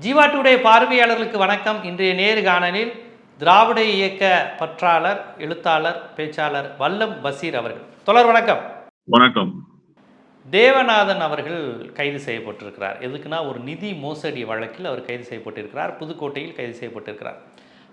Jeeva today பார்வையாளர்களுக்கு வணக்கம். இன்றைய நேர்காணலில் திராவிட இயக்க பற்றாளர் எழுத்தாளர் பேச்சாளர் வல்லம் பசீர் அவர்கள். தொடர் வணக்கம். வணக்கம். தேவநாதன் அவர்கள் கைது செய்யப்பட்டிருக்கிறார். எதுக்குன்னா ஒரு நிதி மோசடி வழக்கில் அவர் கைது செய்யப்பட்டிருக்கிறார். புதுக்கோட்டையில் கைது செய்யப்பட்டிருக்கிறார்.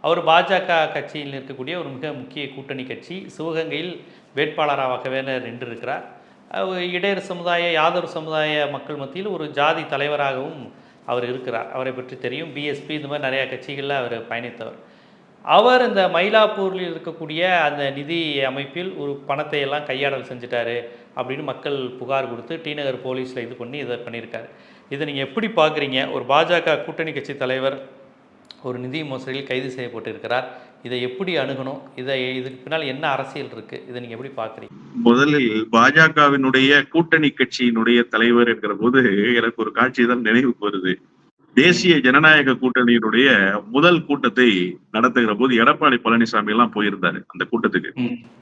அவர் பாஜக கட்சியில் இருக்கக்கூடிய ஒரு மிக முக்கிய கூட்டணி கட்சி சிவகங்கையில் வேட்பாளராகவே நின்றிருக்கிறார். அவர் இடையர் சமுதாய யாதவ் சமுதாய மக்கள் மத்தியில் ஒரு ஜாதி தலைவராகவும் அவர் இருக்கிறார். அவரை பற்றி தெரியும். பிஎஸ்பி இந்த மாதிரி நிறையா கட்சிகளில் அவர் பயணித்தவர். அவர் இந்த மயிலாப்பூரில் இருக்கக்கூடிய அந்த நிதி அமைப்பில் ஒரு பணத்தை எல்லாம் கையாடல் செஞ்சுட்டாரு அப்படின்னு மக்கள் புகார் கொடுத்து டி நகர் போலீஸில் இது பண்ணி இதை பண்ணியிருக்காரு. இதை நீங்கள் எப்படி பார்க்குறீங்க ஒரு பாஜக கூட்டணி கட்சி தலைவர் ஒரு நிதி மோசடியில் கைது செய்யப்பட்டிருக்கிறார். இதை எப்படி அணுகணும்? இதை இதுக்கு பின்னால் என்ன அரசியல் இருக்குது இதை நீங்கள் எப்படி பார்க்குறீங்க? முதலில் பாஜகவினுடைய கூட்டணி கட்சியினுடைய தலைவர் என்கிற போது எனக்கு ஒரு காட்சி தான் நினைவுக்கு வருது. தேசிய ஜனநாயக கூட்டணியினுடைய முதல் கூட்டத்தை நடத்துகிற போது எடப்பாடி பழனிசாமி எல்லாம் போயிருந்தாரு அந்த கூட்டத்துக்கு.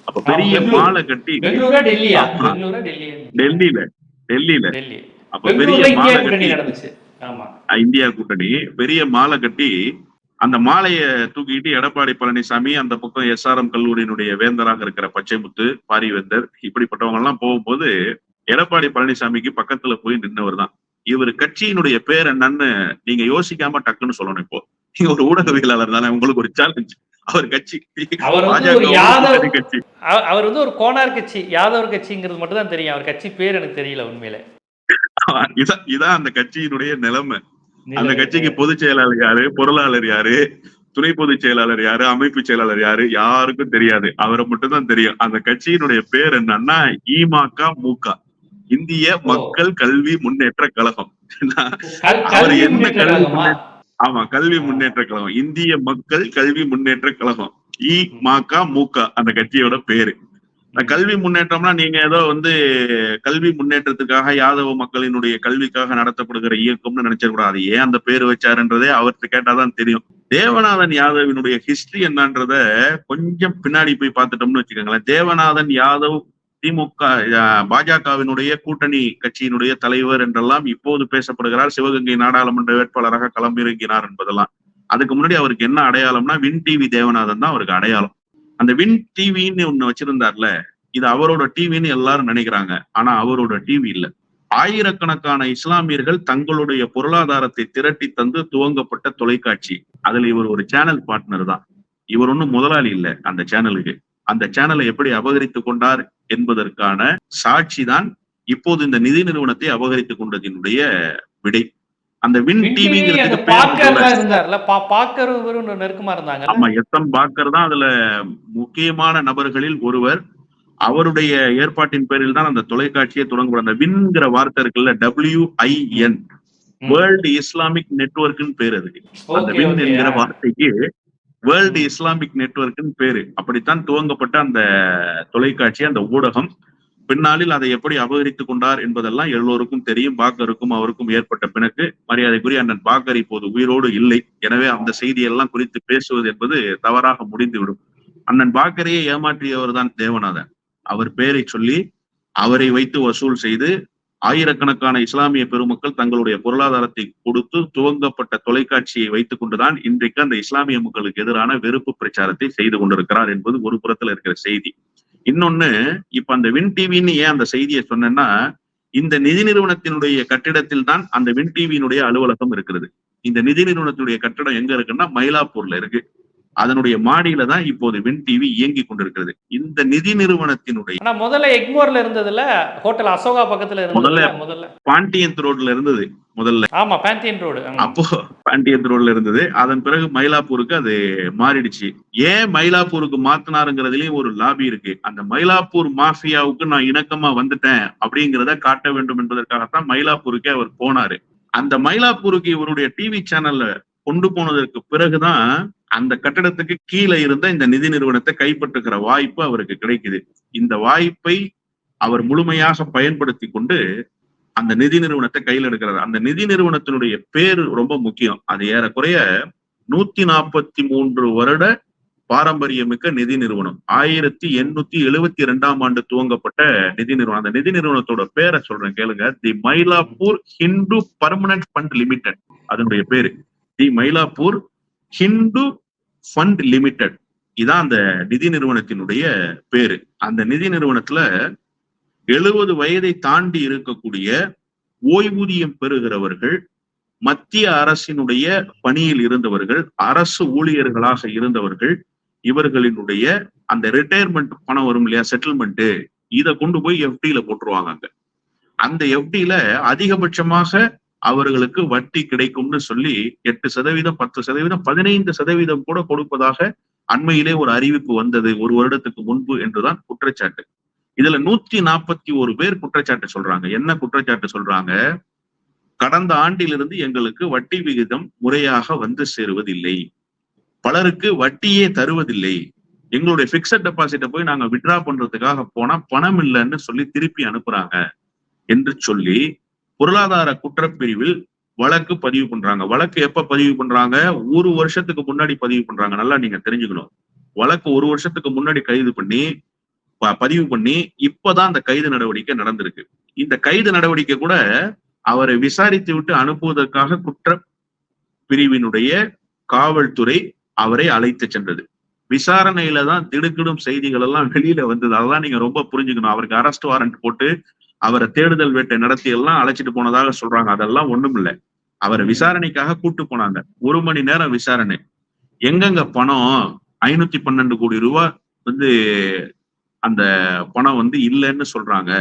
அப்ப பெரிய. மாலை கட்டி பெங்களூரா டெல்லியா? ஆமா. பெங்களூரா டெல்லியா? டெல்லியில டெல்லியில. டெல்லி. அப்ப பெரிய மாலை கட்டி இந்தியா கூட்டணி பெரிய மாலை கட்டி அந்த மாலையை தூக்கிட்டு எடப்பாடி பழனிசாமி அந்த பக்கம் எஸ்ஆர்எம் கல்லூரியினுடைய வேந்தராக இருக்கிற பச்சைமுத்து பாரிவேந்தர் இப்படிப்பட்டவங்க எல்லாம் போகும்போது எடப்பாடி பழனிசாமிக்கு பக்கத்துல போய் நின்னவர் தான். இவர் கட்சியினுடைய பேர் என்னன்னு நீங்க யோசிக்காம டக்குன்னு சொல்லணும் இப்போ. நீங்க ஒரு ஊடகவியலாளர் தானே உங்களுக்கு ஒரு சேலஞ்ச் அவர் கட்சி அவர் கட்சி. அவ- அவர் வந்து ஒரு கோனார் கட்சி யாதவர் கட்சிங்கிறது மட்டும் தான் தெரியும். அவர் கட்சி பேர் எனக்கு தெரியல உண்மையில. இதான் இதான் அந்த கட்சியினுடைய நிலைமை. அந்த கட்சிக்கு பொதுச் செயலாளர் யாரு? பொருளாளர் யாரு? துணை பொதுச் செயலாளர் யாரு? அமைப்பு செயலாளர் யாரு? யாருக்கும் தெரியாது. அவரை மட்டும் தான் தெரியும். அந்த கட்சியினுடைய பேர் என்னன்னா இமக முக இந்திய மக்கள் கல்வி முன்னேற்ற கழகம். அவர் என்ன கல்வி? ஆமா கல்வி முன்னேற்ற கழகம். இந்திய மக்கள் கல்வி முன்னேற்ற கழகம். இமக முக அந்த கட்சியோட பேரு. கல்வி முன்னேற்றம்னா நீங்க ஏதோ வந்து கல்வி முன்னேற்றத்துக்காக யாதவ மக்களினுடைய கல்விக்காக நடத்தப்படுகிற இயக்கம்னு நினைச்சிடக்கூடாது அது ஏன் அந்த பேர் வச்சாருன்றதே அவர்கிட்ட கேட்டாதான் தெரியும். தேவநாதன் யாதவினுடைய ஹிஸ்டரி என்னன்றத கொஞ்சம் பின்னாடி போய் பார்த்துட்டோம்னு வச்சுக்கோங்களேன். தேவநாதன் யாதவ் திமுக பாஜகவினுடைய கூட்டணி கட்சியினுடைய தலைவர் என்றெல்லாம் இப்போது பேசப்படுகிறார். சிவகங்கை நாடாளுமன்ற வேட்பாளராக களமிறங்கினார் என்பதெல்லாம். அதுக்கு முன்னாடி அவருக்கு என்ன அடையாளம்னா வின் டிவி தேவநாதன் தான் அவருக்கு அடையாளம். அந்த வின் டிவின்னு ஒண்ணு வச்சிருந்தார்ல இது அவரோட டிவின்னு எல்லாரும் நினைக்கிறாங்க. ஆனா அவரோட டிவி இல்ல. ஆயிரக்கணக்கான இஸ்லாமியர்கள் தங்களுடைய பொருளாதாரத்தை திரட்டி தந்து துவங்கப்பட்ட தொலைக்காட்சி. அதுல இவர் ஒரு சேனல் பார்ட்னர் தான். இவர் ஒன்றும் முதலாளி இல்ல அந்த சேனலுக்கு அந்த சேனலை எப்படி அபகரித்து கொண்டார் என்பதற்கான சாட்சி தான் இப்போது இந்த நிதி நிறுவனத்தை அபகரித்துக் கொண்டதினுடைய விடை. அந்த வின் வின் டிவி டிவிங்கிறதுக்கு நெருக்கமா இருந்தாங்க. ஆமா எஸ் எம் பாக்கர் தான் அதுல முக்கியமான நபர்களில் ஒருவர். அவருடைய ஏற்பாட்டின் பேரில் தான் அந்த தொலைக்காட்சியை தொடங்கப்படும். அந்த வின்ங்கிற வார்த்தை இருக்குல்ல W I N world Islamic நெட்வொர்க்னு பேர் அதுக்கு. அந்த வின் என்கிற வார்த்தைக்கு வேர்ல்டு இஸ்லாமிக் நெட்வொர்க்னு பேரு. அப்படித்தான் துவங்கப்பட்ட அந்த தொலைக்காட்சி அந்த ஊடகம். பின்னாளில் அதை எப்படி அபகரித்துக் கொண்டார் என்பதெல்லாம் எல்லோருக்கும் தெரியும் பாக்கருக்கும் அவருக்கும் ஏற்பட்ட பிணக்கு. மரியாதைக்குரிய அண்ணன் பாக்கர் இப்போது உயிரோடு இல்லை. எனவே அந்த செய்தியெல்லாம் குறித்து பேசுவது என்பது தவறாக முடிந்துவிடும். அண்ணன் பாக்கரையே ஏமாற்றியவர் தான் தேவநாதன். அவர் பெயரை சொல்லி அவரை வைத்து வசூல் செய்து ஆயிரக்கணக்கான இஸ்லாமிய பெருமக்கள் தங்களுடைய பொருளாதாரத்தை கொடுத்து துவங்கப்பட்ட தொலைக்காட்சியை வைத்துக் கொண்டுதான் இன்றைக்கு அந்த இஸ்லாமிய மக்களுக்கு எதிரான வெறுப்பு பிரச்சாரத்தை செய்து கொண்டிருக்கிறார் என்பது ஒரு புறத்தில் இருக்கிற செய்தி. இன்னொன்னு இப்ப அந்த வின் டிவின்னு ஏன் அந்த செய்தியை சொன்னேன்னா இந்த நிதி நிறுவனத்தினுடைய கட்டிடத்தில் தான் அந்த வின் டிவியினுடைய அலுவலகம் இருக்கிறது. இந்த நிதி நிறுவனத்தினுடைய கட்டிடம் எங்க இருக்குன்னா மயிலாப்பூர்ல இருக்கு. அதனுடைய மாடியில தான் இப்போது வின் டிவி இயங்கி கொண்டிருக்கிறது. இந்த நிதி நிறுவனத்தினுடைய முதல்ல எக்மோர்ல இருந்ததுல ஹோட்டல் அசோகா பக்கத்துல முதல்ல- முதல்ல. பாண்டியன் ரோட்ல இருந்தது முதல்ல. ஆமா பேந்தியன் ரோடு அப்போ பாண்டியன் ரோட்ல இருந்தது. அதன் பிறகு மயிலாப்பூருக்கு அது மாறிடுச்சு. ஏன் மயிலாப்பூருக்கு மாத்தினாருங்கிறதுலயும் ஒரு லாபி இருக்கு. அந்த மயிலாப்பூர் மாஃபியாவுக்கு நான் இணக்கமா வந்துட்டேன் அப்படிங்கிறத காட்ட வேண்டும் என்பதற்காகத்தான் மயிலாப்பூருக்கே அவர் போனாரு. அந்த மயிலாப்பூருக்கு இவருடைய டிவி சேனல்ல கொண்டு போனதற்கு பிறகுதான் அந்த கட்டடத்துக்கு கீழே இருந்த இந்த நிதி நிறுவனத்தை கைப்பற்றுகிற வாய்ப்பு அவருக்கு கிடைக்குது. இந்த வாய்ப்பை அவர் முழுமையாக பயன்படுத்தி கொண்டு அந்த நிதி நிறுவனத்தை கையில் எடுக்கிறார். அந்த நிதி நிறுவனத்தினுடைய பேர் ரொம்ப முக்கியம். அது ஏறக்குறைய நூத்தி நாற்பத்தி மூன்று வருட பாரம்பரியமிக்க நிதி நிறுவனம். ஆயிரத்தி எண்ணூத்தி எழுவத்தி ரெண்டாம் ஆண்டு துவங்கப்பட்ட நிதி நிறுவனம். அந்த நிதி நிறுவனத்தோட பேரை சொல்றேன் கேளுங்க. The Mylapore Hindu permanent fund limited. அதனுடைய பேரு. The Mylapore Hindu fund limited இதான் அந்த நிதி நிறுவனத்தினுடைய பேரு. அந்த நிதி நிறுவனத்துல எழுபது வயதை தாண்டி இருக்கக்கூடிய ஓய்வூதியம் பெறுகிறவர்கள் மத்திய அரசினுடைய பணியில் இருந்தவர்கள் அரசு ஊழியர்களாக இருந்தவர்கள் இவர்களினுடைய அந்த ரிட்டையர்மெண்ட் பணம் வரும் இல்லையா செட்டில்மெண்ட் இதை கொண்டு போய் எஃப்டியில போட்டுருவாங்க அங்க. அந்த எஃப்டியில அதிகபட்சமாக அவர்களுக்கு வட்டி கிடைக்கும்னு சொல்லி எட்டு சதவீதம் பத்து சதவீதம் பதினைந்து சதவீதம் கூட கொடுப்பதாக அண்மையிலே ஒரு அறிவிப்பு வந்தது ஒரு வருடத்துக்கு முன்பு என்றுதான் குற்றச்சாட்டு. இதுல நூத்தி நாற்பத்தி ஒரு பேர் குற்றச்சாட்டு சொல்றாங்க. என்ன குற்றச்சாட்டு சொல்றாங்க? கடந்த ஆண்டிலிருந்து எங்களுக்கு வட்டி விகிதம் முறையாக வந்து சேருவதில்லை. பலருக்கு வட்டியே தருவதில்லை. எங்களுடைய பிக்சட் டெபாசிட்டை போய் நாங்க விட்ரா பண்றதுக்காக போனா பணம் இல்லைன்னு சொல்லி திருப்பி அனுப்புறாங்க என்று சொல்லி பொருளாதார குற்றப்பிரிவில் வழக்கு பதிவு பண்றாங்க. வழக்கு எப்ப பதிவு பண்றாங்க? ஒரு வருஷத்துக்கு முன்னாடி பதிவு பண்றாங்க. நல்லா நீங்க தெரிஞ்சுக்கணும். வழக்கு ஒரு வருஷத்துக்கு முன்னாடி கைது பண்ணி பதிவு பண்ணி இப்பதான் அந்த கைது நடவடிக்கை நடந்திருக்கு. இந்த கைது நடவடிக்கை கூட அவரை விசாரித்து விட்டு அனுப்புவதற்காக குற்ற பிரிவினுடைய காவல்துறை அவரை அழைத்து சென்றது. விசாரணையில தான் திடுக்கிடும் செய்திகள் எல்லாம் வெளியில வந்தது. அதெல்லாம் நீங்க ரொம்ப புரிஞ்சுக்கணும். அவருக்கு அரெஸ்ட் வாரண்ட் போட்டு அவரை தேடுதல் வேட்டை நடத்தி எல்லாம் அழைச்சிட்டு போனதாக சொல்றாங்க. அதெல்லாம் ஒண்ணும் இல்ல. அவரை விசாரணைக்காக கூட்டு போனாங்க. ஒரு மணி நேரம் விசாரணை. எங்கெங்க பணம்? ஐநூத்தி பன்னெண்டு கோடி ரூபாய் வந்து அந்த பணம் வந்து இல்லைன்னு சொல்றாங்க.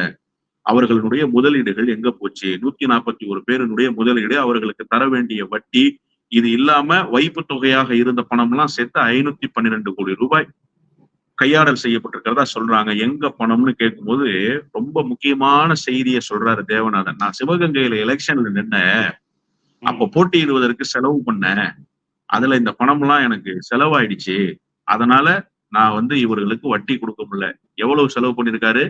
அவர்களுடைய முதலீடுகள் எங்க போச்சு? நூத்தி நாற்பத்தி ஒரு பேருனுடைய முதலீடு அவர்களுக்கு தர வேண்டிய வட்டி இது இல்லாம வைப்பு தொகையாக இருந்த பணம்லாம் சேர்த்து ஐநூத்தி பன்னிரெண்டு கோடி ரூபாய் கையாடல் செய்யப்பட்டிருக்கிறதா சொல்றாங்க. எங்க பணம்னு கேட்கும்போது ரொம்ப முக்கியமான செய்தியை சொல்றாரு தேவநாதன். நான் சிவகங்கையில எலெக்ஷன்ல நின்ன அப்ப போட்டியிடுவதற்கு செலவு பண்ணேன். அதுல இந்த பணம்லாம் எனக்கு செலவாயிடுச்சு. அதனால நான் வந்து இவர்களுக்கு வட்டி கொடுக்க முடியல. எவ்வளவு செலவு பண்ணிருக்காரு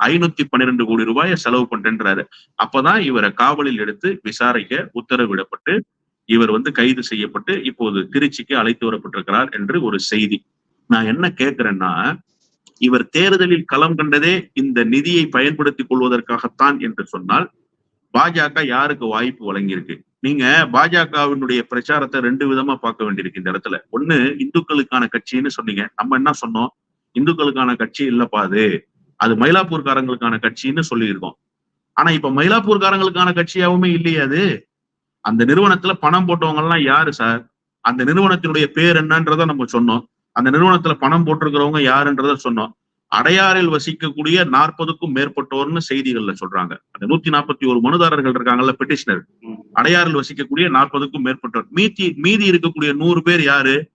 ஐநூத்தி பன்னிரெண்டு கோடி ரூபாயை செலவு பண்றேன்றாரு. அப்பதான் இவரை காவலில் எடுத்து விசாரிக்க உத்தரவிடப்பட்டு இவர் வந்து கைது செய்யப்பட்டு இப்போது திருச்சிக்கு அழைத்து வரப்பட்டிருக்கிறார் என்று ஒரு செய்தி. நான் என்ன கேட்கிறேன்னா இவர் தேர்தலில் களம் கண்டதே இந்த நிதியை பயன்படுத்திக் கொள்வதற்காகத்தான் என்று சொன்னால் பாஜக யாருக்கு வாய்ப்பு வழங்கியிருக்கு? நீங்க பாஜகவினுடைய பிரச்சாரத்தை ரெண்டு விதமா பார்க்க வேண்டியிருக்கு இந்த இடத்துல. ஒண்ணு இந்துக்களுக்கான கட்சின்னு சொன்னீங்க. நம்ம என்ன சொன்னோம்? இந்துக்களுக்கான கட்சி இல்லப்பா அது. அது மயிலாப்பூர்காரங்களுக்கான கட்சின்னு சொல்லியிருக்கோம். ஆனா இப்ப மயிலாப்பூர்காரங்களுக்கான கட்சியாவுமே இல்லையே அது. அந்த நிறுவனத்துல பணம் போட்டவங்க எல்லாம் யாரு சார்? அந்த நிறுவனத்தினுடைய பேர் என்னன்றத நம்ம சொன்னோம். அந்த நிறுவனத்துல பணம் போட்டிருக்கிறவங்க யாருன்றத சொன்னோம். அடையாறில் வசிக்கக்கூடிய நாற்பதுக்கும் மேற்பட்டோர்னு செய்திகள்ல சொல்றாங்க. அந்த நூத்தி நாற்பத்தி ஒரு மனுதாரர்கள் இருக்காங்கல்ல பெட்டிஷனர் அடையாறில் வசிக்கக்கூடிய நாற்பதுக்கும் மேற்பட்டோர். மீதி மீதி இருக்கக்கூடிய நூறு பேர் யாரு?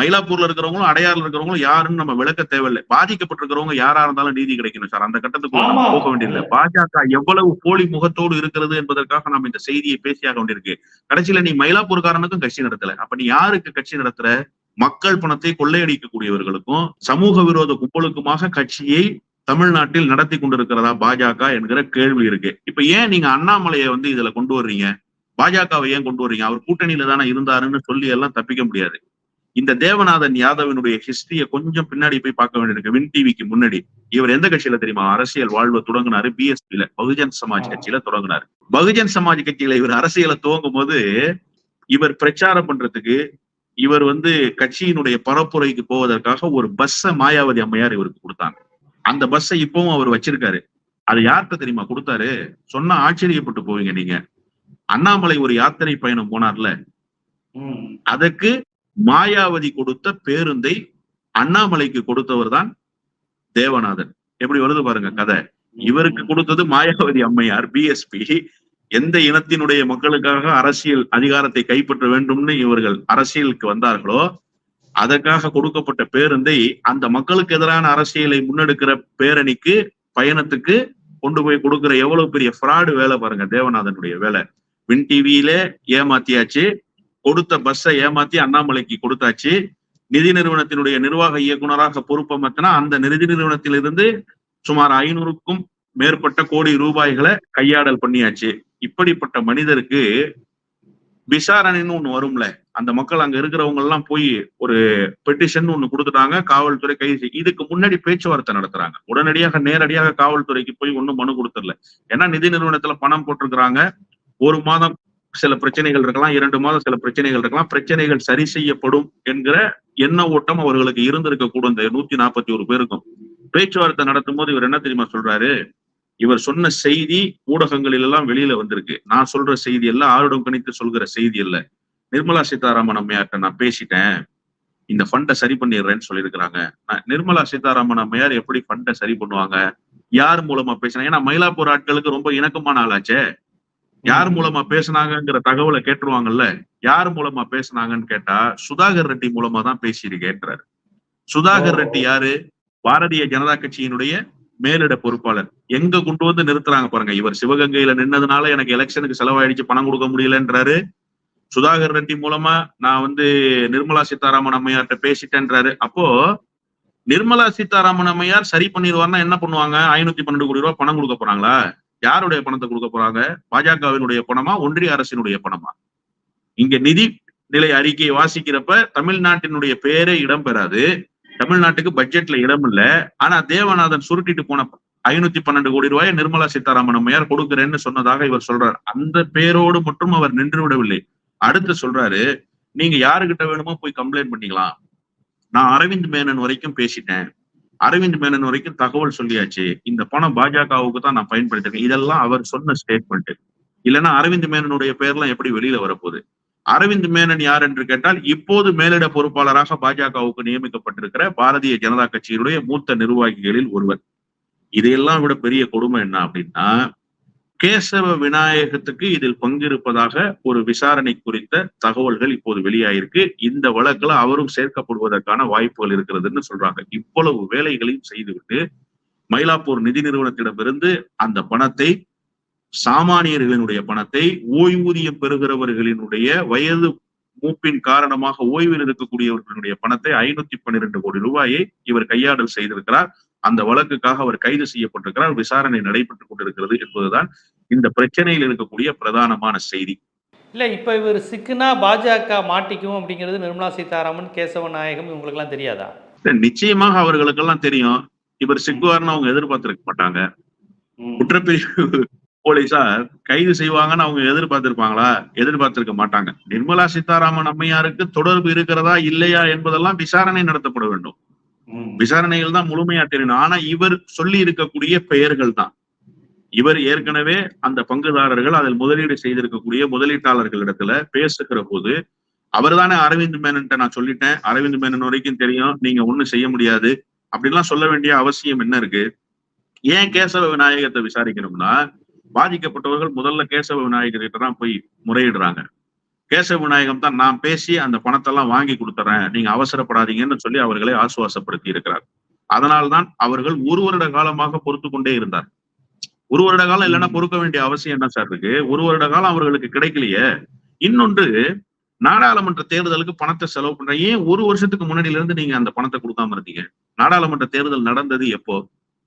மயிலாப்பூர்ல இருக்கிறவங்களும் அடையாறுல இருக்கிறவங்களும் யாருன்னு நம்ம விளக்க தேவையில்லை. பாதிக்கப்பட்டிருக்கிறவங்க யாரா இருந்தாலும் நீதி கிடைக்கணும் சார். அந்த கட்டத்துக்கு நம்ம. போக வேண்டியதில்லை. பாஜக எவ்வளவு போலி முகத்தோடு இருக்கிறது என்பதற்காக நாம் இந்த செய்தியை பேசியாக வேண்டியிருக்கு கடைசியில நீ மயிலாப்பூர்காரனுக்கும் கட்சி நடத்தல. அப்ப நீ யாருக்கு கட்சி நடத்துற? மக்கள் பணத்தை கொள்ளையடிக்கக்கூடியவர்களுக்கும் சமூக விரோத கும்பலுக்குமாக கட்சியை தமிழ்நாட்டில் நடத்தி கொண்டிருக்கிறதா பாஜக என்கிற கேள்வி இருக்கு. இப்ப ஏன் நீங்க அண்ணாமலையை வந்து இதுல கொண்டு வர்றீங்க? பாஜகவை ஏன் கொண்டு வர்றீங்க? அவர் கூட்டணியில தானே இருந்தாருன்னு சொல்லி எல்லாம் தப்பிக்க முடியாது. இந்த தேவநாதன் யாதவனுடைய ஹிஸ்டரிய கொஞ்சம் பின்னாடி போய் பார்க்க வேண்டியிருக்கு. வின் டிவிக்கு முன்னாடி. இவர் எந்த கட்சியில தெரியுமா? அரசியல் வாழ்வை தொடங்கினாரு பிஎஸ்பியில பகுஜன் சமாஜ் கட்சியில தொடங்கினாரு பகுஜன் சமாஜ் கட்சியில இவர் அரசியலை துவங்கும் போது இவர் பிரச்சாரம் பண்றதுக்கு இவர் வந்து கட்சியினுடைய பரப்புரைக்கு போவதற்காக ஒரு பஸ்ஸ மாயாவதி அம்மையார் இவருக்கு கொடுத்தாங்க. அந்த பஸ்ஸை இப்பவும் அவர் வச்சிருக்காரு. அது யார்கிட்ட தெரியுமா? கொடுத்தாரு. சொன்னா ஆச்சரியப்பட்டு போவீங்க நீங்க. அண்ணாமலை ஒரு யாத்திரை பயணம் போனார்ல. அதற்கு மாயாவதி கொடுத்த பேருந்தை அண்ணாமலைக்கு கொடுத்தவர் தான் தேவநாதன். எப்படி வருது பாருங்க கதை. இவருக்கு கொடுத்தது மாயாவதி அம்மையார் பிஎஸ்பி எந்த இனத்தினுடைய மக்களுக்காக அரசியல் அதிகாரத்தை கைப்பற்ற வேண்டும்னு இவர்கள் அரசியலுக்கு வந்தார்களோ அதற்காக கொடுக்கப்பட்ட பேருந்தை அந்த மக்களுக்கு எதிரான அரசியலை முன்னெடுக்கிற பேரணிக்கு பயணத்துக்கு கொண்டு போய் கொடுக்கிற எவ்வளவு பெரிய ஃப்ராடு வேலை பாருங்க தேவநாதனுடைய வேலை. வின் டிவியில ஏமாத்தியாச்சு கொடுத்த பஸ்ஸை ஏமாத்தி அண்ணாமலைக்கு கொடுத்தாச்சு நிதி நிறுவனத்தினுடைய நிர்வாக இயக்குனராக பொறுப்பமர்த்தினா அந்த நிதி நிறுவனத்திலிருந்து சுமார் ஐநூறுக்கும் மேற்பட்ட கோடி ரூபாய்களை கையாடல் பண்ணியாச்சு. இப்படிப்பட்ட மனிதருக்கு விசாரணைன்னு ஒண்ணு வரும்ல. அந்த மக்கள் அங்க இருக்கிறவங்க எல்லாம் போய் ஒரு பெட்டிஷன் ஒண்ணு கொடுத்துட்டாங்க காவல்துறை கைது செய்- இதுக்கு முன்னாடி பேச்சுவார்த்தை நடத்துறாங்க. உடனடியாக நேரடியாக காவல்துறைக்கு போய் ஒண்ணும் மனு கொடுத்துடல. ஏன்னா நிதி நிறுவனத்துல பணம் போட்டிருக்கிறாங்க. ஒரு மாதம் சில பிரச்சனைகள் இருக்கலாம் இரண்டு மாதம் சில பிரச்சனைகள் இருக்கலாம். பிரச்சனைகள் சரி செய்யப்படும் என்கிற எண்ண ஓட்டம் அவர்களுக்கு இருந்திருக்க கூட இந்த நூத்தி நாற்பத்தி ஒரு பேருக்கும். பேச்சுவார்த்தை நடத்தும் போது இவர் என்ன தெரியுமா சொல்றாரு? இவர் சொன்ன செய்தி ஊடகங்களில் எல்லாம் வெளியில வந்திருக்கு. நான் சொல்ற செய்தி எல்லாம் ஆருடம் கணித்து சொல்கிற செய்தி இல்ல நிர்மலா சீதாராமன் அம்மையார்ட்ட நான் பேசிட்டேன். இந்த ஃபண்டை சரி பண்ணிடுறேன்னு சொல்லியிருக்கிறாங்க. நான் நிர்மலா சீதாராமன் அம்மையார் எப்படி ஃபண்டை சரி பண்ணுவாங்க? யார் மூலமா பேசினாங்க ஏன்னா மயிலாப்பூர் ஆட்களுக்கு ரொம்ப இணக்கமான ஆளாச்சே. யார் மூலமா பேசுனாங்கங்கிற தகவலை கேட்டுருவாங்கல்ல? யார் மூலமா பேசுனாங்கன்னு கேட்டா சுதாகர் ரெட்டி மூலமா தான் பேசியிருக்கேன்றாரு. சுதாகர் ரெட்டி யாரு? பாரதிய ஜனதா கட்சியினுடைய மேலிட பொறுப்பாளர். எங்க கொண்டு வந்து நிறுத்துறாங்க பாருங்க. இவர் சிவகங்கையில நின்னதுனால எனக்கு எலெக்ஷனுக்கு செலவாயிடுச்சு பணம் கொடுக்க முடியலன்றாரு. சுதாகர் ரெட்டி மூலமா நான் வந்து நிர்மலா சீதாராமன் அம்மையார்ட்ட பேசிட்டேன்றாரு. அப்போ நிர்மலா சீதாராமன் அம்மையார் சரி பண்ணிடுவார்னா என்ன பண்ணுவாங்க? ஐநூத்தி பன்னெண்டு கோடி ரூபாய் பணம் கொடுக்க போறாங்களா? யாருடைய பணத்தை கொடுக்க போறாங்க? பாஜகவினுடைய பணமா? ஒன்றிய அரசினுடைய பணமா? இங்க நிதி நிலை அறிக்கையை வாசிக்கிறப்ப தமிழ்நாட்டினுடைய பேரே இடம்பெறாது தமிழ்நாட்டுக்கு பட்ஜெட்ல இடம் இல்ல. ஆனா தேவநாதன் சுருட்டிட்டு போன ஐநூத்தி பன்னெண்டு கோடி ரூபாயை நிர்மலா சீதாராமன் அம்மையார் கொடுக்குறேன்னு சொன்னதாக இவர் சொல்றார். அந்த பேரோடு மட்டும் அவர் நின்று விடவில்லை. அடுத்து சொல்றாரு நீங்க யாருகிட்ட வேணுமோ போய் கம்ப்ளைண்ட் பண்ணிக்கலாம். நான் அரவிந்த் மேனன் வரைக்கும் பேசிட்டேன். அரவிந்த் மேனன் வரைக்கும் தகவல் சொல்லியாச்சு. இந்த பணம் பாஜகவுக்கு தான் நான் பயன்படுத்திருக்கேன். இதெல்லாம் அவர் சொன்ன ஸ்டேட்மெண்ட் இல்லைன்னா அரவிந்த் மேனனுடைய பேர்லாம் எப்படி வெளியில வரப்போகுது? அரவிந்த் மேனன் யார் என்று கேட்டால் இப்போது மேலிட பொறுப்பாளராக பாஜகவுக்கு நியமிக்கப்பட்டிருக்கிற பாரதிய ஜனதா கட்சியினுடைய மூத்த நிர்வாகிகளில் ஒருவர். இதையெல்லாம் விட பெரிய கொடுமை என்ன அப்படின்னா கேசவ விநாயகத்துக்கு இதில் பங்கிருப்பதாக ஒரு விசாரணை குறித்த தகவல்கள் இப்போது வெளியாயிருக்கு. இந்த வழக்குல அவரும் சேர்க்கப்படுவதற்கான வாய்ப்புகள் இருக்கிறதுன்னு சொல்றாங்க. இவ்வளவு வேலைகளையும் செய்துவிட்டு மயிலாப்பூர் நிதி நிறுவனத்திடமிருந்து அந்த பணத்தை சாமானியர்களினுடைய பணத்தை ஓய்வூதியம் பெறுகிறவர்களினுடைய வயது மூப்பின் காரணமாக ஓய்வில் இருக்கக்கூடியவர்களுடைய பணத்தை ஐநூத்தி பன்னிரண்டு கோடி ரூபாயை இவர் கையாடல் செய்திருக்கிறார். அந்த வழக்குக்காக அவர் கைது செய்யப்பட்டிருக்கிறார். விசாரணை நடைபெற்றுக் கொண்டிருக்கிறது என்பதுதான் இந்த பிரச்சனையில் இருக்கக்கூடிய பிரதானமான செய்தி. இல்லை இப்போ இவர் சிக்குனா பாஜக மாட்டிக்கும் அப்படிங்கிறது நிர்மலா சீதாராமன் கேசவ நாயகம் இவங்களுக்கெல்லாம் தெரியாதா? நிச்சயமாக அவர்களுக்கெல்லாம் தெரியும். இவர் சிக்குவார்னு அவங்க எதிர்பார்த்திருக்க மாட்டாங்க. குற்றப்பிரிவு போலீசார் கைது செய்வாங்கன்னு அவங்க எதிர்பார்த்திருப்பாங்களா? எதிர்பார்த்திருக்க மாட்டாங்க. நிர்மலா சீதாராமன் அம்மையாருக்கு தொடர்பு இருக்கிறதா இல்லையா என்பதெல்லாம் விசாரணை நடத்தப்பட வேண்டும். விசாரணைகள் தான் முழுமையா தெரியணும் ஆனா இவர் சொல்லி இருக்கக்கூடிய பெயர்கள் தான். இவர் ஏற்கனவே அந்த பங்குதாரர்கள் அதில் முதலீடு செய்திருக்கக்கூடிய முதலீட்டாளர்களிடத்துல பேசுகிற போது அவர் தானே அரவிந்த் மேனன்ட்ட நான் சொல்லிட்டேன். அரவிந்த் மேனன் வரைக்கும் தெரியும். நீங்க ஒண்ணும் செய்ய முடியாது. அப்படிலாம் சொல்ல வேண்டிய அவசியம் என்ன இருக்கு? ஏன் கேசவ விநாயகத்தை விசாரிக்கணும்னா பாதிக்கப்பட்டவர்கள் முதல்ல கேசவ விநாயகர் கிட்ட தான் போய் முறையிடுறாங்க. கேசவ விநாயகம் தான் நான் பேசி அந்த பணத்தெல்லாம் வாங்கி கொடுத்துறேன். நீங்க அவசரப்படாதீங்கன்னு சொல்லி அவர்களை ஆசுவாசப்படுத்தி இருக்கிறார். அதனால்தான் அவர்கள் ஒரு வருட காலமாக பொறுத்து கொண்டே இருந்தார். ஒரு வருட காலம் இல்லைன்னா பொறுக்க வேண்டிய அவசியம் என்ன சார் இருக்கு? ஒரு வருட காலம் அவர்களுக்கு கிடைக்கலையே. இன்னொன்று நாடாளுமன்ற தேர்தலுக்கு பணத்தை செலவு பண்றேன். ஏன் ஒரு வருஷத்துக்கு முன்னாடியில இருந்து நீங்க அந்த பணத்தை கொடுக்காம இருந்தீங்க? நாடாளுமன்ற தேர்தல் நடந்தது எப்போ?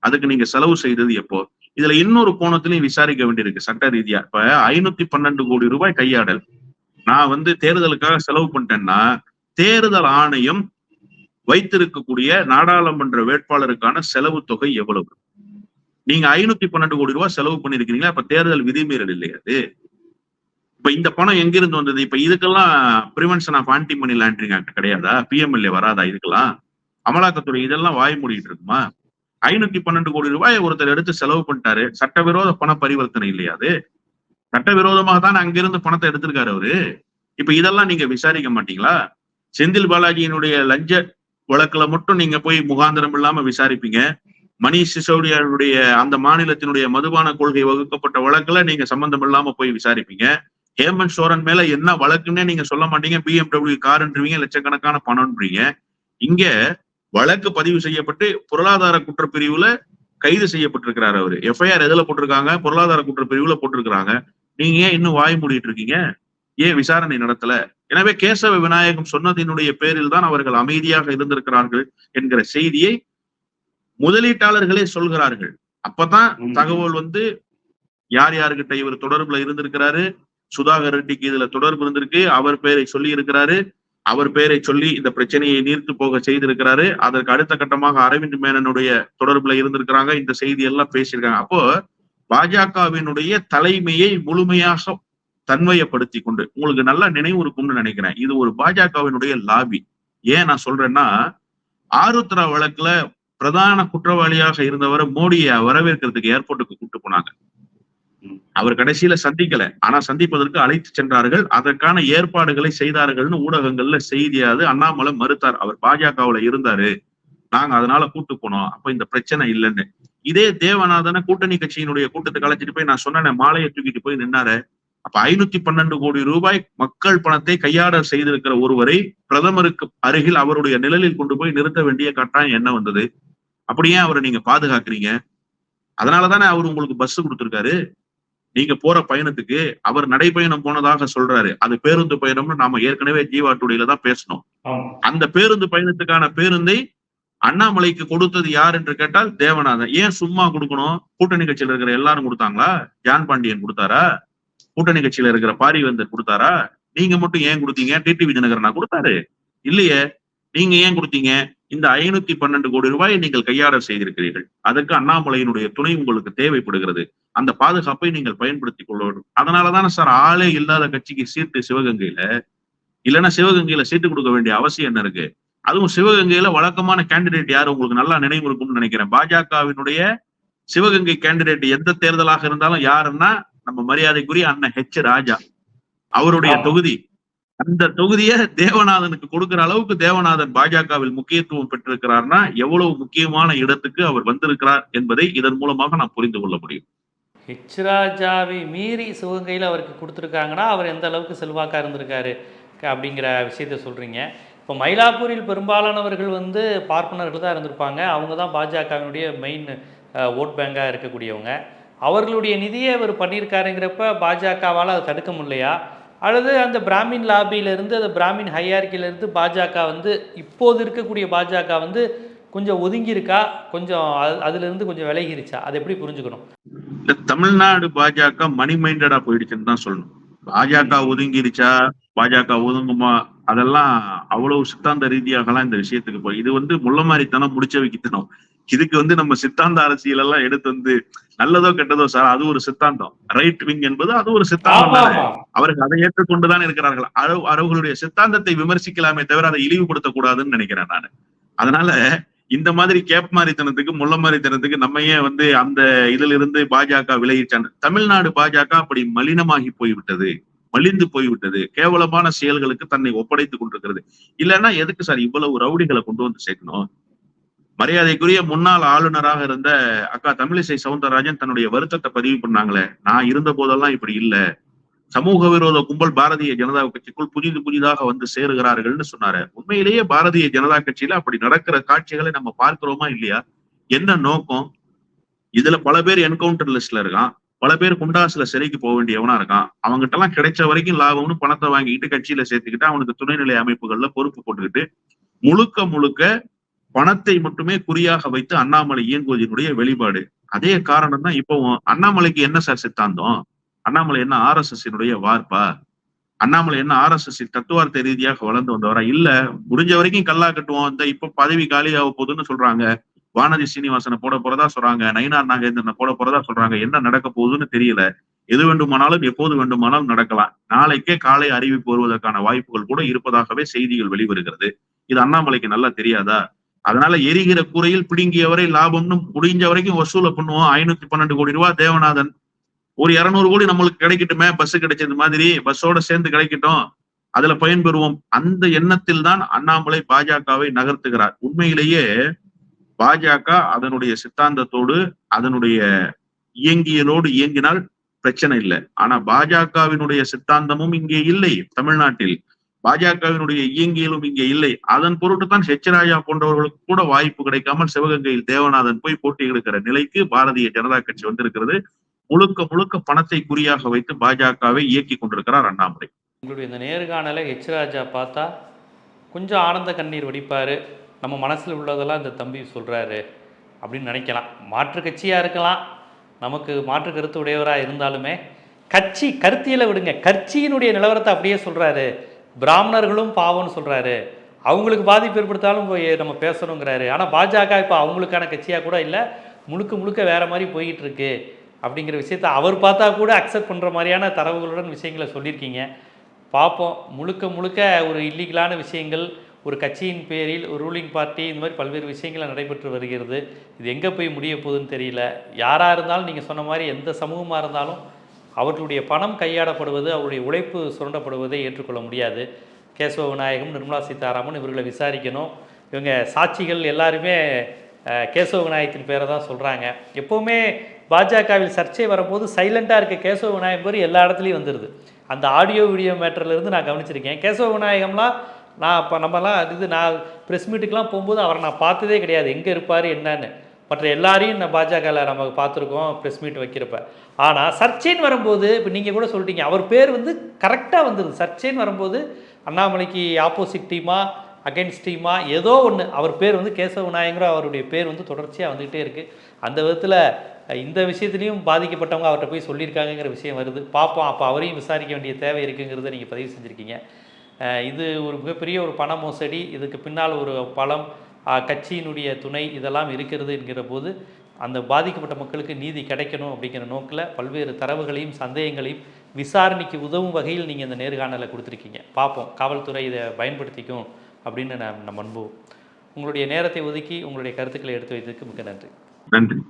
அதுக்கு நீங்க செலவு செய்தது எப்போ? இதுல இன்னொரு கோணத்திலையும் விசாரிக்க வேண்டியிருக்கு சட்ட ரீதியா. இப்ப ஐநூத்தி பன்னெண்டு கோடி ரூபாய் கையாடல். நான் வந்து தேர்தலுக்காக செலவு பண்ணிட்டேன்னா தேர்தல் ஆணையம் வைத்திருக்கக்கூடிய நாடாளுமன்ற வேட்பாளருக்கான செலவு தொகை எவ்வளவு? நீங்க ஐநூத்தி பன்னெண்டு கோடி ரூபாய் செலவு பண்ணிருக்கீங்களா இப்ப தேர்தல் விதிமீறல் இல்லையா அது? இப்ப இந்த பணம் எங்கிருந்து வந்தது? இப்ப இதுக்கெல்லாம் prevention of anti money laundering act கிடையாதா பிஎம்எல்ஏ வராதா? இதுக்கெல்லாம்? அமலாக்கத்துறை இதெல்லாம் வாய் மூடிட்டு இருக்குமா? ஐநூத்தி பன்னெண்டு கோடி ரூபாய் ஒருத்தர் எடுத்து செலவு பண்ணிட்டாரு. சட்டவிரோத பண பரிவர்த்தனை இல்லையா அது சட்டவிரோதமாக தான் அங்கிருந்து பணத்தை எடுத்திருக்காரு அவரு. இப்ப இதெல்லாம் நீங்க விசாரிக்க மாட்டீங்களா? செந்தில் பாலாஜியினுடைய லஞ்ச வழக்குல மட்டும் நீங்க போய் முகாந்திரம் இல்லாம விசாரிப்பீங்க. மணிஷ் சிசோடியாவுடைய அந்த மாநிலத்தினுடைய மதுபான கொள்கை வகுக்கப்பட்ட வழக்குல நீங்க சம்பந்தம் இல்லாம போய் விசாரிப்பீங்க. ஹேமந்த் சோரன் மேல என்ன வழக்குன்னே நீங்க சொல்ல மாட்டீங்க. பிஎம்டபிள்யூ கார்ன்றீங்க லட்சக்கணக்கான பணம்ன்றீங்க. இங்க வழக்கு பதிவு செய்யப்பட்டு பொருளாதார குற்றப்பிரிவுல கைது செய்யப்பட்டிருக்கிறார் அவரு. எஃப்ஐஆர் எதுல போட்டிருக்காங்க? பொருளாதார குற்றப்பிரிவுல போட்டிருக்கிறாங்க. நீங்க ஏன் இன்னும் வாய் மூடிட்டு இருக்கீங்க? ஏன் விசாரணை நடத்தல? எனவே கேசவ விநாயகம் சொன்னதினுடைய பேரில் தான் அவர்கள் அமைதியாக இருந்திருக்கிறார்கள் என்கிற செய்தியை முதலீட்டாளர்களே சொல்கிறார்கள். அப்பதான் தகவல் வந்து யார் யாருக்கிட்ட இவர் தொடர்புல இருந்திருக்கிறாரு? சுதாகர் ரெட்டிக்கு இதுல தொடர்பு இருந்திருக்கு. அவர் பேரை சொல்லி இருக்கிறாரு அவர் பெயரை சொல்லி இந்த பிரச்சனையை நீர்த்து போக செய்திருக்கிறாரு. அதற்கு அடுத்த கட்டமாக அரவிந்த் மேனனுடைய தொடர்புல இருந்திருக்கிறாங்க. இந்த செய்தி எல்லாம் பேசியிருக்காங்க. அப்போ பாஜகவினுடைய தலைமையை முழுமையாக தன்மையப்படுத்தி கொண்டு உங்களுக்கு நல்லா நினைவு இருக்கும்னு நினைக்கிறேன். இது ஒரு பாஜகவினுடைய லாபி. ஏன் நான் சொல்றேன்னா ஆருத்ரா வழக்குல பிரதான குற்றவாளியாக இருந்தவரை மோடியை வரவேற்கிறதுக்கு ஏர்போர்ட்டுக்கு கூட்டு போனாங்க. அவர் கடைசியில சந்திக்கல. ஆனா சந்திப்பதற்கு அழைத்து சென்றார்கள். அதற்கான ஏற்பாடுகளை செய்தார்கள்னு ஊடகங்கள்ல செய்தியாது அண்ணாமலை மறுத்தார். அவர் பாஜகவுல இருந்தாரு. நாங்க அதனால கூட்டு போனோம். அப்ப இந்த பிரச்சனை இல்லைன்னு. இதே தேவநாதன கூட்டணி கட்சியினுடைய கூட்டத்துக்கு அழைச்சிட்டு போய் நான் சொன்னேன் மாலையை தூக்கிட்டு போய் நின்னாரு. அப்ப ஐநூத்தி பன்னெண்டு கோடி ரூபாய் மக்கள் பணத்தை கையாட செய்திருக்கிற ஒருவரை பிரதமருக்கு அருகில் அவருடைய நிழலில் கொண்டு போய் நிறுத்த வேண்டிய கட்டாயம் என்ன வந்தது? அப்படியே அவரை நீங்க பாதுகாக்கிறீங்க? அதனாலதானே அவர் உங்களுக்கு பஸ் கொடுத்திருக்காரு? நீங்க போற பயணத்துக்கு அவர் நடைப்பயணம் போனதாக சொல்றாரு. அது பேருந்து பயணம்னு நாம ஏற்கனவே ஜீவா டுடேல தான் பேசணும் அந்த பேருந்து பயணத்துக்கான பேருந்தை அண்ணாமலைக்கு கொடுத்தது யார் என்று கேட்டால் தேவநாதன். ஏன் சும்மா கொடுக்கணும்? கூட்டணி கட்சியில இருக்கிற எல்லாரும் கொடுத்தாங்களா? ஜான் பாண்டியன் கொடுத்தாரா? கூட்டணி கட்சியில இருக்கிற பாரிவேந்தர் கொடுத்தாரா? நீங்க மட்டும் ஏன் கொடுத்தீங்க? டிடிவி தினகரனா கொடுத்தாரு. இல்லையே. நீங்க ஏன் கொடுத்தீங்க? இந்த ஐநூத்தி பன்னெண்டு கோடி ரூபாயை நீங்கள் கையாட செய்திருக்கிறீர்கள். அதற்கு அண்ணாமலையினுடைய துணை உங்களுக்கு தேவைப்படுகிறது. அந்த பாதுகாப்பை நீங்கள் பயன்படுத்திக் கொள்ள வேண்டும். அதனாலதானே சார் ஆளே இல்லாத கட்சிக்கு சீட்டு சிவகங்கையில. இல்லைன்னா சிவகங்கையில சீட்டு கொடுக்க வேண்டிய அவசியம் என்ன இருக்கு? அதுவும் சிவகங்கையில வழக்கமான கேண்டிடேட் யாரு? உங்களுக்கு நல்லா நினைவு இருக்கும்னு நினைக்கிறேன். பாஜகவினுடைய சிவகங்கை கேண்டிடேட் எந்த தேர்தலாக இருந்தாலும் யாருன்னா நம்ம மரியாதைக்குரிய அண்ணன் ஹெச் ராஜா. அவருடைய. தொகுதி. அந்த தொகுதியை தேவநாதனுக்கு கொடுக்கிற அளவுக்கு தேவநாதன் பாஜகவில் முக்கியத்துவம் பெற்றிருக்கிறார்னா எவ்வளவு முக்கியமான இடத்துக்கு அவர் வந்திருக்கிறார் என்பதை இதன் மூலமாக நாம் புரிந்து கொள்ள முடியும். ஹெச் ராஜாவை மீறி சிவகங்கையில் அவருக்கு கொடுத்துருக்காங்கன்னா அவர் எந்த அளவுக்கு செல்வாக்காக இருந்திருக்காரு அப்படிங்கிற விஷயத்த சொல்கிறீங்க இப்போ மயிலாப்பூரில் பெரும்பாலானவர்கள் வந்து பார்ப்பனர்கள் தான் இருந்திருப்பாங்க. அவங்க தான் பாஜகவினுடைய மெயின் ஓட் பேங்காக இருக்கக்கூடியவங்க. அவர்களுடைய நிதியை அவர் பண்ணியிருக்காருங்கிறப்ப பாஜகவால் அதை தடுக்க முடியலையா? அல்லது அந்த பிராமின் லாபியிலேருந்து அந்த பிராமின் ஹையார்கிலேருந்து பாஜக வந்து இப்போது இருக்கக்கூடிய பாஜக வந்து கொஞ்சம் ஒதுங்கியிருக்கா? கொஞ்சம் அது அதுலேருந்து கொஞ்சம் விலகிருச்சா? அதை எப்படி புரிஞ்சுக்கணும்? இந்த தமிழ்நாடு பாஜக மணி மைண்டடா போயிடுச்சுன்னு தான் சொல்லணும். பாஜக ஒதுங்கிருச்சா பாஜக ஒதுங்குமா? அதெல்லாம் அவ்வளவு சித்தாந்த ரீதியாகலாம் இந்த விஷயத்துக்கு போய் இது வந்து முள்ளமாரித்தனம் முடிச்ச வைக்கத்தனம் இதுக்கு வந்து நம்ம சித்தாந்த அரசியல் எல்லாம் எடுத்து வந்து நல்லதோ கெட்டதோ சார் அது ஒரு சித்தாந்தம். ரைட் விங் என்பது அது ஒரு சித்தாந்தம் அவர்கள் அதை ஏற்றுக்கொண்டுதான் இருக்கிறார்கள். அவ- அவர்களுடைய சித்தாந்தத்தை விமர்சிக்கலாமே தவிர அதை இழிவுபடுத்த கூடாதுன்னு நினைக்கிறேன் நான். அதனால இந்த மாதிரி கேப் மாறித்தனத்துக்கு முள்ள மாறித்தனத்துக்கு நம்ம ஏன் வந்து அந்த இதுல இருந்து பாஜக விலகிச்சான் தமிழ்நாடு பாஜக அப்படி மலினமாகி போய்விட்டது. மலிந்து போய்விட்டது. கேவலமான செயல்களுக்கு தன்னை ஒப்படைத்துக் கொண்டிருக்கிறது. இல்லைன்னா எதுக்கு சார் இவ்வளவு ரவுடிகளை கொண்டு வந்து சேர்க்கணும்? மரியாதைக்குரிய முன்னாள் ஆளுநராக இருந்த அக்கா தமிழிசை சவுந்தரராஜன் தன்னுடைய வருத்தத்தை பதிவு பண்ணாங்களே. நான் இருந்த போதெல்லாம் இப்படி இல்லை. சமூக விரோத கும்பல் பாரதிய ஜனதா கட்சிக்குள் புதிது புதிதாக வந்து சேருகிறார்கள்னு சொன்னாரு. உண்மையிலேயே பாரதிய ஜனதா கட்சியில அப்படி நடக்கிற காட்சிகளை நம்ம பார்க்கிறோமா இல்லையா? என்ன நோக்கம்? இதுல பல பேர் என்கவுண்டர் லிஸ்ட்ல இருக்கான். பல பேர் குண்டாசுல சிறைக்கு போக வேண்டியவனா இருக்கான். அவங்ககிட்ட எல்லாம் கிடைச்ச வரைக்கும் லாபம்னு பணத்தை வாங்கிட்டு கட்சியில சேர்த்துக்கிட்டு அவனுக்கு துணைநிலை அமைப்புகள்ல பொறுப்பு போட்டுக்கிட்டு முழுக்க முழுக்க பணத்தை மட்டுமே குறியாக வைத்து அண்ணாமலை இயங்குவதனுடைய வெளிப்பாடு. அதே காரணம் தான் இப்போ அண்ணாமலைக்கு என்ன சார் சித்தாந்தம்? அண்ணாமலை என்ன ஆர் எஸ் எஸ் வார்ப்பா? அண்ணாமலை என்ன ஆர் எஸ் எஸ் தத்துவார்த்த ரீதியாக வளர்ந்து வந்தவரா? இல்ல முடிஞ்ச வரைக்கும் கல்லா கட்டுவோம். இந்த இப்ப பதவி காலியாக போகுதுன்னு சொல்றாங்க. வானதி சீனிவாசனை போட போறதா சொல்றாங்க. நயினார் நாகேந்திரனை போட போறதா சொல்றாங்க. என்ன நடக்க போகுதுன்னு தெரியல. எது வேண்டுமானாலும் எப்போது வேண்டுமானாலும் நடக்கலாம். நாளைக்கே காலை அறிவிப்பு வருவதற்கான வாய்ப்புகள் கூட இருப்பதாகவே செய்திகள் வெளிவருகிறது. இது அண்ணாமலைக்கு நல்லா தெரியாதா? அதனால எரிகிற கூரையில் பிடுங்கியவரை லாபம்னு முடிஞ்ச வரைக்கும் வசூல பண்ணுவோம். ஐநூத்தி பன்னெண்டு கோடி ரூபாய் தேவநாதன் ஒரு இருநூறு கோடி நம்மளுக்கு கிடைக்கட்டுமே பஸ் கிடைச்சது மாதிரி பஸ்ஸோட சேர்ந்து கிடைக்கட்டும் அதுல பயன்பெறுவோம் அந்த எண்ணத்தில் தான் அண்ணாமலை பாஜகவை நகர்த்துகிறார். உண்மையிலேயே பாஜக அதனுடைய சித்தாந்தத்தோடு அதனுடைய இயங்கியலோடு இயங்கினால் பிரச்சனை இல்லை. ஆனா பாஜகவினுடைய சித்தாந்தமும் இங்கே இல்லை தமிழ்நாட்டில். பாஜகவினுடைய இயங்கியலும் இங்கே இல்லை. அதன் பொருட்டு தான் ஹெச்ராஜா போன்றவர்களுக்கு கூட வாய்ப்பு கிடைக்காமல் சிவகங்கையில் தேவநாதன் போய் போட்டி எடுக்கிற நிலைக்கு பாரதிய ஜனதா கட்சி வந்திருக்கிறது. முழுக்க முழுக்க பணத்தை குறியாக வைத்து பாஜகவை இயக்கி கொண்டிருக்கிறார் அண்ணாமலை. உங்களுடைய இந்த நேர்காணலை ஹெச் ராஜா பார்த்தா கொஞ்சம் ஆனந்த கண்ணீர் வடிப்பார். நம்ம மனசில் உள்ளதெல்லாம் இந்த தம்பி சொல்கிறாரு அப்படின்னு நினைக்கலாம். மாற்று கட்சியாக இருக்கலாம். நமக்கு மாற்று கருத்து உடையவராக இருந்தாலுமே கட்சி கருத்தியில் விடுங்க. கட்சியினுடைய நிலவரத்தை அப்படியே சொல்கிறாரு பிராமணர்களும் பாவம்னு சொல்கிறாரு அவங்களுக்கு பாதிப்பு ஏற்படுத்தாலும் போய் நம்ம பேசணுங்கிறாரு. ஆனால் பாஜக இப்போ அவங்களுக்கான கட்சியாக கூட இல்லை. முழுக்க முழுக்க வேற மாதிரி போய்கிட்டு இருக்கு. அப்படிங்கிற விஷயத்தை அவர் பார்த்தா கூட அக்செப்ட் பண்ணுற மாதிரியான தரவுகளுடன் விஷயங்களை சொல்லியிருக்கீங்க. பார்ப்போம். முழுக்க முழுக்க ஒரு இல்லீகலான விஷயங்கள் ஒரு கட்சியின் பேரில் ஒரு ரூலிங் பார்ட்டி இந்த மாதிரி பல்வேறு விஷயங்கள் நடைபெற்று வருகிறது. இது எங்கே போய் முடிய போகுதுன்னு தெரியல. யாராக இருந்தாலும் நீங்கள் சொன்ன மாதிரி எந்த சமூகமாக இருந்தாலும் அவர்களுடைய பணம் கையாடப்படுவது அவருடைய உழைப்பு சுரண்டப்படுவதை ஏற்றுக்கொள்ள முடியாது. கேசவ விநாயகம் நிர்மலா சீதாராமன் இவர்களை விசாரிக்கணும். இவங்க சாட்சிகள் எல்லாருமே கேசவ விநாயகத்தின் பேரை தான் சொல்கிறாங்க எப்போவுமே பாஜகவில் சர்ச்சை வரும்போது சைலண்ட்டாக இருக்க கேசவ விநாயகம் பேர் எல்லா இடத்துலையும் வந்துடுது அந்த ஆடியோ வீடியோ மேட்டர்லேருந்து நான் கவனிச்சிருக்கேன். கேசவ விநாயகம்லாம் நான் இப்போ நம்மலாம் இது நான் ப்ரெஸ் மீட்டுக்கெலாம் போகும்போது அவரை நான் பார்த்ததே கிடையாது. எங்கே இருப்பார் என்னன்னு. மற்ற எல்லாரையும் நான் பாஜகவில் நம்ம பார்த்துருக்கோம் ப்ரெஸ் மீட் வைக்கிறப்ப. ஆனால் சர்ச்சைன்னு வரும்போது இப்போ நீங்கள் கூட சொல்லிட்டீங்க அவர் பேர் வந்து கரெக்டாக வந்துடுது சர்ச்சைன்னு வரும்போது அண்ணாமலைக்கு ஆப்போசிட் டீமா அகைன்ஸ்ட் டீமா ஏதோ ஒன்று அவர் பேர் வந்து கேசவ விநாயகர் அவருடைய பேர் வந்து தொடர்ச்சியாக வந்துக்கிட்டே இருக்குது அந்த விதத்தில் இந்த விஷயத்துலையும் பாதிக்கப்பட்டவங்க அவர்கிட்ட போய் சொல்லியிருக்காங்கங்கிற விஷயம் வருது. பார்ப்போம். அப்போ அவரையும் விசாரிக்க வேண்டிய தேவை இருக்குங்கிறத நீங்கள் பதிவு செஞ்சுருக்கீங்க. இது ஒரு மிகப்பெரிய ஒரு பண மோசடி. இதுக்கு பின்னால் ஒரு பலம் கட்சியினுடைய துணை இதெல்லாம் இருக்கிறது என்கிற போது அந்த பாதிக்கப்பட்ட மக்களுக்கு நீதி கிடைக்கணும் அப்படிங்கிற நோக்கில் பல்வேறு தரவுகளையும் சந்தேகங்களையும் விசாரணைக்கு உதவும் வகையில் நீங்கள் இந்த நேர்காணலை கொடுத்துருக்கீங்க. பார்ப்போம். காவல்துறை இதை பயன்படுத்திக்கும் அப்படின்னு நான் நம்ம நம்புவோம். உங்களுடைய நேரத்தை ஒதுக்கி உங்களுடைய கருத்துக்களை எடுத்து வைத்ததுக்கு மிக நன்றி. நன்றி.